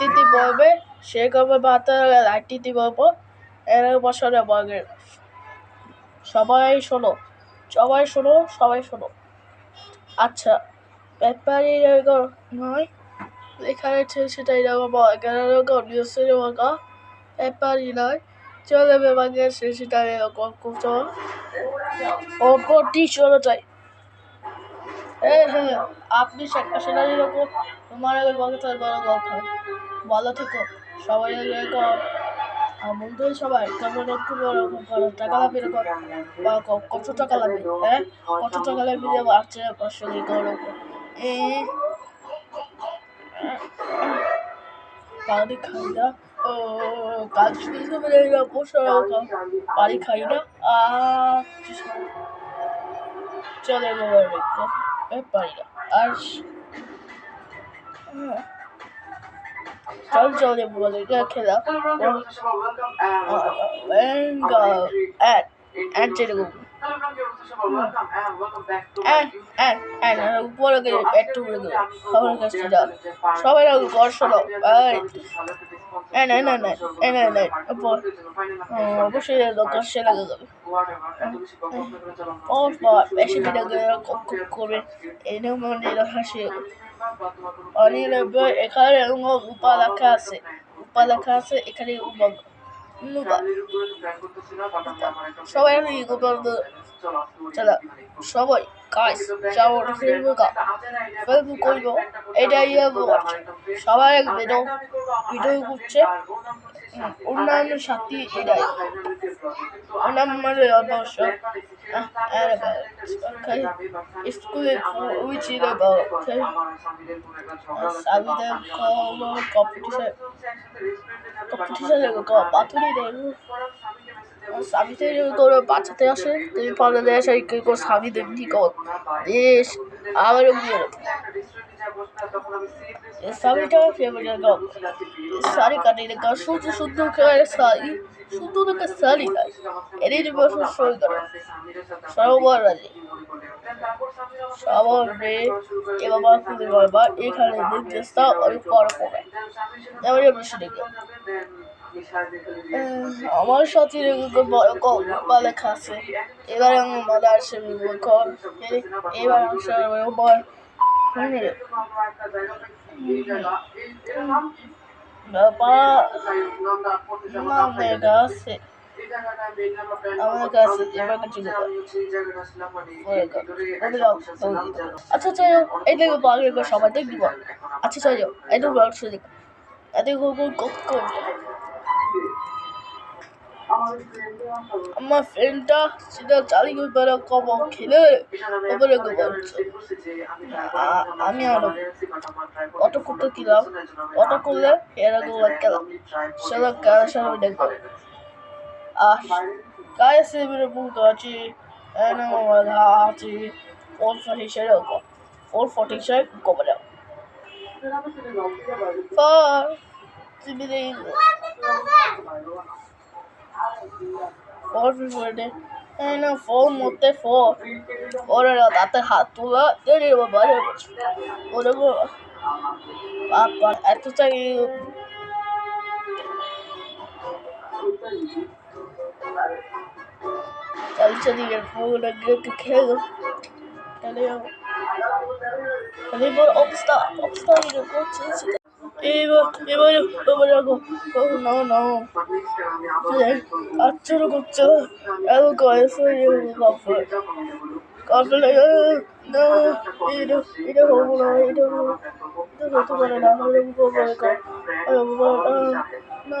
দিতে বলবে সে ভাতে লাইট দিতে বলব এর বছরে বলবে সবাই শোনো সবাই শোনো সবাই শোনো। আচ্ছা ব্যাপারী নয়, লেখা আছে সেটা এরকম এগারো নিউজের বাঁকা ব্যাপারই নয়, চলে সে সেটা এরকম করছ ওপরটি চলে যায় হ্যাঁ হ্যাঁ আপনি শেখ হাসিনার এরকম তোমার আগে বলো তার বড় কথা ভালো থেকো সবাই বন্ধু সবাই, কেমন একটু বড় টাকা লাগবে বা কত টাকা লাগবে হ্যাঁ? কত টাকা লাগবে যে বাচ্চা পাঁচশো পানি খাই না। ও, কাজ বসে পানি খাই না। চলে বাবার আর। চল চলে বলে খেলা। সবাই অবশ্যই দরকার সে লাগে যাবে। ও বাবা বেশি করবে এই নিয়ম মানে হাসি অনেক এখানে উপা লেখা আছে উপা লেখা আছে এখানে উমঙ্গ সবাই চলো সবাই কাজ যাও ফেসবুক ফেসবুক করব। এটা ইয়ে সবাই ভিডিও ভিডিও করছে অন্যান্য সাথী এটাই। অন্যান্য অবশ্য স্কুলে পাথুরি স্বামীতে করে বাঁচাতে আসে তুমি দেয় সেই কে করে স্বামী দেখি কর? দেশ আবার বিয়ে স্বামীটা ফেভারিট গল্প শাড়ি কাটিয়ে গান শুধু শুধু করে শাড়ি? শুধু দেখে শাড়ি গায় এরই বছর সই করে। সরোবর রাজে। সবার এ বাবা খুলে বাবা, এখানে নির্দেশটা অনেক বড় করে যেমন বসে দেখে আমার সাথে বড় গল্প লেখা আছে। এবার আমার মাদার আসে কর এবার আমার বর বাবা আমার কাছে এবার কিছু আচ্ছা আচ্ছা এই দেখো বাঘের সবাই দেখবি। আচ্ছা এই তো বাঘ শুধু এত করবে আমার ফ্রেন্ডটা সেটা চালিয়ে বেড়া কব খেলে ওপরে আমি আরও অটো করতে দিলাম। অটো করলে এরকম গেলাম সেটা কার সামনে দেখব। আর গায়ে সেভের বুক আছে আছে ফোর ফর্টি সেরকম ফোর ফর্টি সেভেন কমে যাও ফর ফোর ফিফটি এই না ফোর মধ্যে ফোর ওরে তাতে হাত তোলা দেরি বাবা ওরে বাবা এত চাই চল চলিয়ে ফোন আগে খেলো খেলে খেলে বড় অবস্থা অবস্থা এরকম চলছে এবার এবার এবার রাখো না না আচ্ছা করছে। এত কয়েছে কাপড় কাপড় না, এটা এটা হব না, এটা এটা হতে পারে না হলে না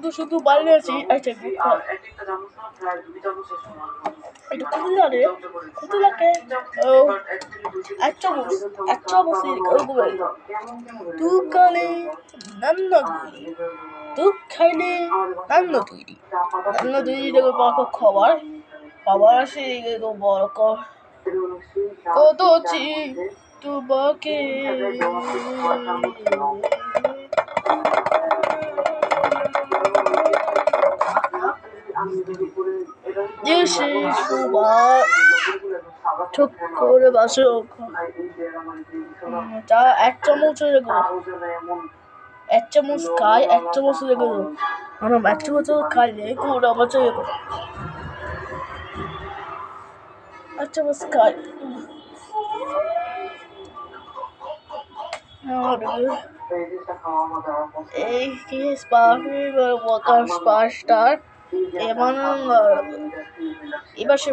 শুধু শুধু আছি আচ্ছা এটা কোথায় রে কোথায় লাগে? ও এক চামচ এক চামচ ওগুলো দোকানে নান্ন তৈরি দুধ খাইলে নান্ন তৈরি নান্ন তৈরি থেকে বড় খাবার। খাবার আসে এগুলো বড় কত চি সবার ঠক করে বাসে চা এক চামচ রেখো এক চামচ খাই এক চামচ রেখে দেবো আমরা এক চামচ খাইলে করে আমার রেখো এক চামচ খাই এই কি স্পার ওয়াকার স্পার স্টার? এমন এবার সে